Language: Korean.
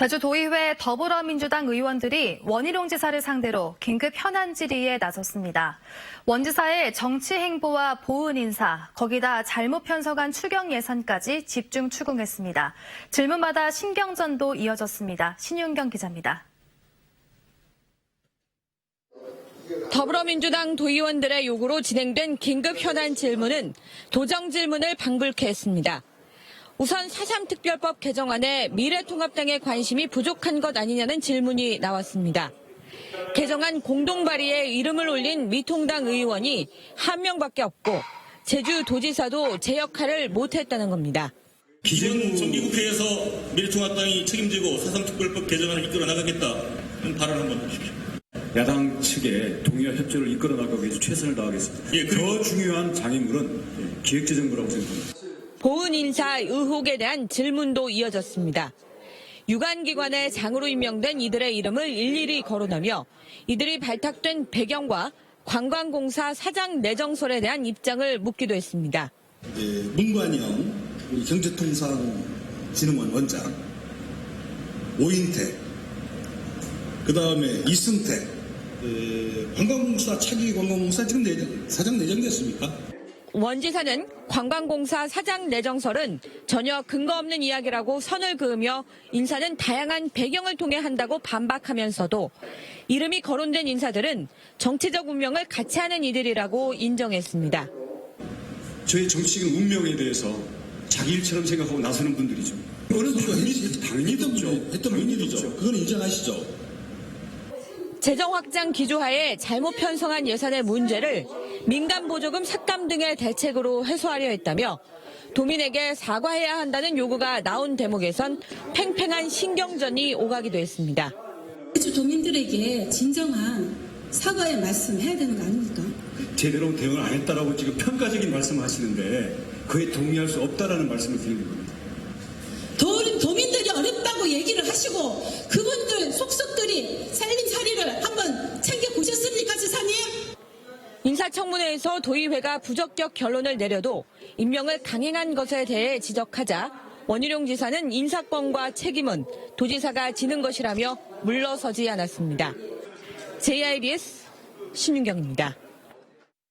제주도의회 더불어민주당 의원들이 원희룡 지사를 상대로 긴급 현안 질의에 나섰습니다. 원 지사의 정치 행보와 보은 인사, 거기다 잘못 편성한 추경 예산까지 집중 추궁했습니다. 질문마다 신경전도 이어졌습니다. 신윤경 기자입니다. 더불어민주당 도의원들의 요구로 진행된 긴급 현안 질문은 도정 질문을 방불케 했습니다. 우선 4.3 특별법 개정안에 미래통합당의 관심이 부족한 것 아니냐는 질문이 나왔습니다. 개정안 공동 발의에 이름을 올린 미통당 의원이 한 명밖에 없고 제주도지사도 제 역할을 못했다는 겁니다. 기존 정기국회에서 미래통합당이 책임지고 사상특별법 개정안을 이끌어 나가겠다는 발언 한번 해주십시오. 야당 측에 동의와 협조를 이끌어 나가기 위해서 최선을 다하겠습니다. 예, 더 중요한 장애물은 기획재정부라고 생각합니다. 보은 인사 의혹에 대한 질문도 이어졌습니다. 유관기관의 장으로 임명된 이들의 이름을 일일이 거론하며 이들이 발탁된 배경과 관광공사 사장 내정설에 대한 입장을 묻기도 했습니다. 문관영 경제통상진흥원 원장 오인택 그 다음에 이승택 에, 관광공사 차기 관광공사 지금 내정, 사장 내정됐습니까? 원지사는 관광공사 사장 내정설은 전혀 근거 없는 이야기라고 선을 그으며 인사는 다양한 배경을 통해 한다고 반박하면서도 이름이 거론된 인사들은 정치적 운명을 같이 하는 이들이라고 인정했습니다. 저희 정치적인 운명에 대해서 자기 일처럼 생각하고 나서는 분들이죠. 어느 누가 당연히, 당연히 했던 분이죠. 그건 인정하시죠? 재정 확장 기조하에 잘못 편성한 예산의 문제를 민간 보조금 삭감 등의 대책으로 해소하려 했다며 도민에게 사과해야 한다는 요구가 나온 대목에선 팽팽한 신경전이 오가기도 했습니다. 도민들에게 진정한 사과의 말씀 해야 되는 거 아닙니까? 제대로 대응을 안 했다라고 지금 평가적인 말씀을 하시는데 그에 동의할 수 없다라는 말씀을 드리는 겁니다. 도, 도민들이 어렵다고 얘기를 하시고 그분들 속속들이 살림살이를 한번 챙겨보셨습니까, 지사님? 인사청문회에서 도의회가 부적격 결론을 내려도 임명을 강행한 것에 대해 지적하자 원희룡 지사는 인사권과 책임은 도지사가 지는 것이라며 물러서지 않았습니다. JIBS 신윤경입니다.